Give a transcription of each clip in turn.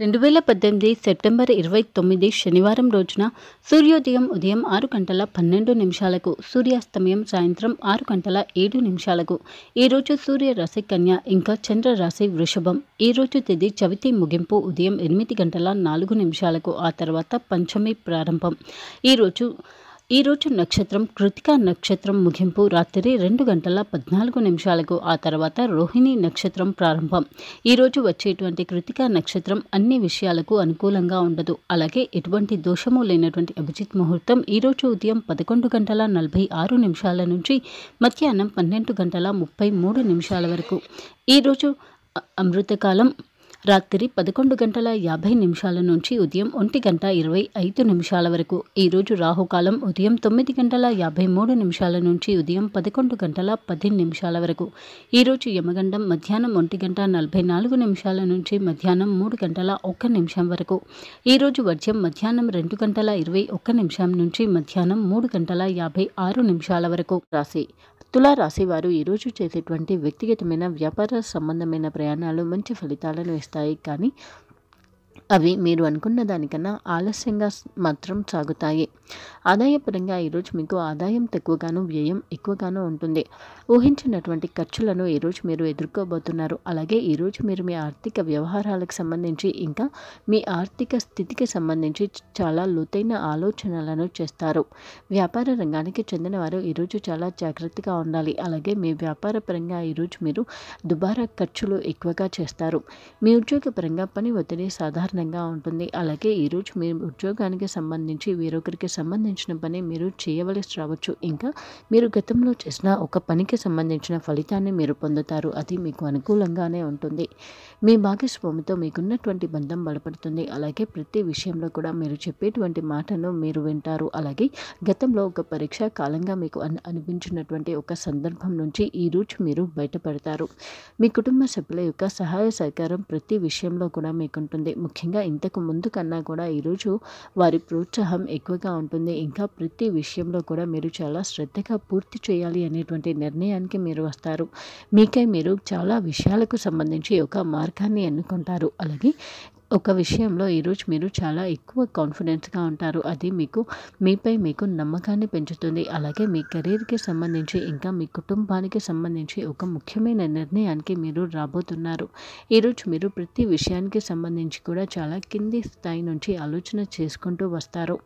రెండు వేల పద్దెనిమిది సెప్టెంబర్ ఇరవై తొమ్మిది శనివారం రోజున సూర్యోదయం ఉదయం ఆరు గంటల పన్నెండు నిమిషాలకు సూర్యాస్తమయం సాయంత్రం ఆరు గంటల ఏడు నిమిషాలకు. ఈరోజు సూర్య రాశి కన్య ఇంకా చంద్ర రాశి వృషభం. ఈరోజు తేదీ చవితి ముగింపు ఉదయం ఎనిమిది గంటల నాలుగు నిమిషాలకు ఆ తర్వాత పంచమి ప్రారంభం. ఈరోజు ఈరోజు నక్షత్రం కృతికా నక్షత్రం ముగింపు రాత్రి రెండు గంటల పద్నాలుగు నిమిషాలకు ఆ తర్వాత రోహిణి నక్షత్రం ప్రారంభం. ఈరోజు వచ్చేటువంటి కృతికా నక్షత్రం అన్ని విషయాలకు అనుకూలంగా ఉండదు. అలాగే ఎటువంటి దోషము లేనటువంటి అభిజిత్ ముహూర్తం ఈరోజు ఉదయం పదకొండు గంటల నలభై ఆరు నిమిషాల నుంచి మధ్యాహ్నం పన్నెండు గంటల ముప్పై మూడు నిమిషాల వరకు. ఈరోజు అమృతకాలం రాత్రి పదకొండు గంటల యాభై నిమిషాల నుంచి ఉదయం ఒంటి గంట ఇరవై ఐదు నిమిషాల వరకు. ఈరోజు రాహుకాలం ఉదయం తొమ్మిది గంటల యాభై మూడు నిమిషాల నుంచి ఉదయం పదకొండు గంటల పది నిమిషాల వరకు. ఈరోజు యమగండం మధ్యాహ్నం ఒంటి గంట నలభై నాలుగు నిమిషాల నుంచి మధ్యాహ్నం మూడు గంటల ఒక్క నిమిషం వరకు. ఈరోజు వర్జ్యం మధ్యాహ్నం రెండు గంటల ఇరవై ఒక్క నిమిషం నుంచి మధ్యాహ్నం మూడు గంటల యాభై ఆరు నిమిషాల వరకు. రాశి తులా వారు ఈరోజు చేసేటువంటి వ్యక్తిగతమైన వ్యాపార సంబంధమైన ప్రయాణాలు మంచి ఫలితాలను ఇస్తాయి. కానీ అవి మీరు అనుకున్న దానికన్నా ఆలస్యంగా మాత్రం సాగుతాయి. ఆదాయపరంగా ఈరోజు మీకు ఆదాయం తక్కువగాను వ్యయం ఎక్కువగాను ఉంటుంది. ఊహించినటువంటి ఖర్చులను ఈరోజు మీరు ఎదుర్కోబోతున్నారు. అలాగే ఈరోజు మీరు మీ ఆర్థిక వ్యవహారాలకు సంబంధించి ఇంకా మీ ఆర్థిక స్థితికి సంబంధించి చాలా లోతైన ఆలోచనలను చేస్తారు. వ్యాపార రంగానికి చెందిన వారు ఈరోజు చాలా జాగ్రత్తగా ఉండాలి. అలాగే మీ వ్యాపార పరంగా ఈరోజు మీరు దుబారా ఖర్చులు ఎక్కువగా చేస్తారు. మీ ఉద్యోగపరంగా పని ఒత్తిడి సాధారణ సాధారణంగా ఉంటుంది. అలాగే ఈరోజు మీ ఉద్యోగానికి సంబంధించి వేరొకరికి సంబంధించిన పని మీరు చేయవలసి రావచ్చు. ఇంకా మీరు గతంలో చేసిన ఒక పనికి సంబంధించిన ఫలితాన్ని మీరు పొందుతారు. అది మీకు అనుకూలంగానే ఉంటుంది. మీ భాగస్వామితో మీకున్నటువంటి బంధం బలపడుతుంది. అలాగే ప్రతి విషయంలో కూడా మీరు చెప్పేటువంటి మాటను మీరు వింటారు. అలాగే గతంలో ఒక పరీక్షా కాలంగా మీకు అనిపించినటువంటి ఒక సందర్భం నుంచి ఈరోజు మీరు బయటపడతారు. మీ కుటుంబ సభ్యుల యొక్క సహాయ సహకారం ప్రతి విషయంలో కూడా మీకుంటుంది. ముఖ్యంగా ఇంతకు ముందు కన్నా కూడా ఈరోజు వారి ప్రోత్సాహం ఎక్కువగా ఉంటుంది. ఇంకా ప్రతి విషయంలో కూడా మీరు చాలా శ్రద్ధగా పూర్తి చేయాలి అనేటువంటి నిర్ణయానికి మీరు వస్తారు. మీకై మీరు చాలా విషయాలకు సంబంధించి ఒక మార్గాన్ని ఎన్నుకుంటారు. అలాగే ఒక విషయంలో ఈరోజు మీరు చాలా ఎక్కువ కాన్ఫిడెన్స్గా ఉంటారు. అది మీకు మీపై మీకు నమ్మకాన్ని పెంచుతుంది. అలాగే మీ కెరీర్కి సంబంధించి ఇంకా మీ కుటుంబానికి సంబంధించి ఒక ముఖ్యమైన నిర్ణయానికి మీరు రాబోతున్నారు. ఈరోజు మీరు ప్రతి విషయానికి సంబంధించి కూడా చాలా కింది స్థాయి నుంచి ఆలోచన చేసుకుంటూ వస్తారు.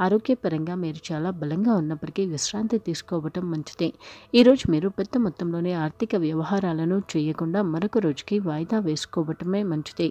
ఆరోగ్యపరంగా మీరు చాలా బలంగా ఉన్నప్పటికీ విశ్రాంతి తీసుకోవటం మంచిది. ఈరోజు మీరు పెద్ద మొత్తంలోనే ఆర్థిక వ్యవహారాలను చేయకుండా మరొక రోజుకి వాయిదా వేసుకోవటమే మంచిది.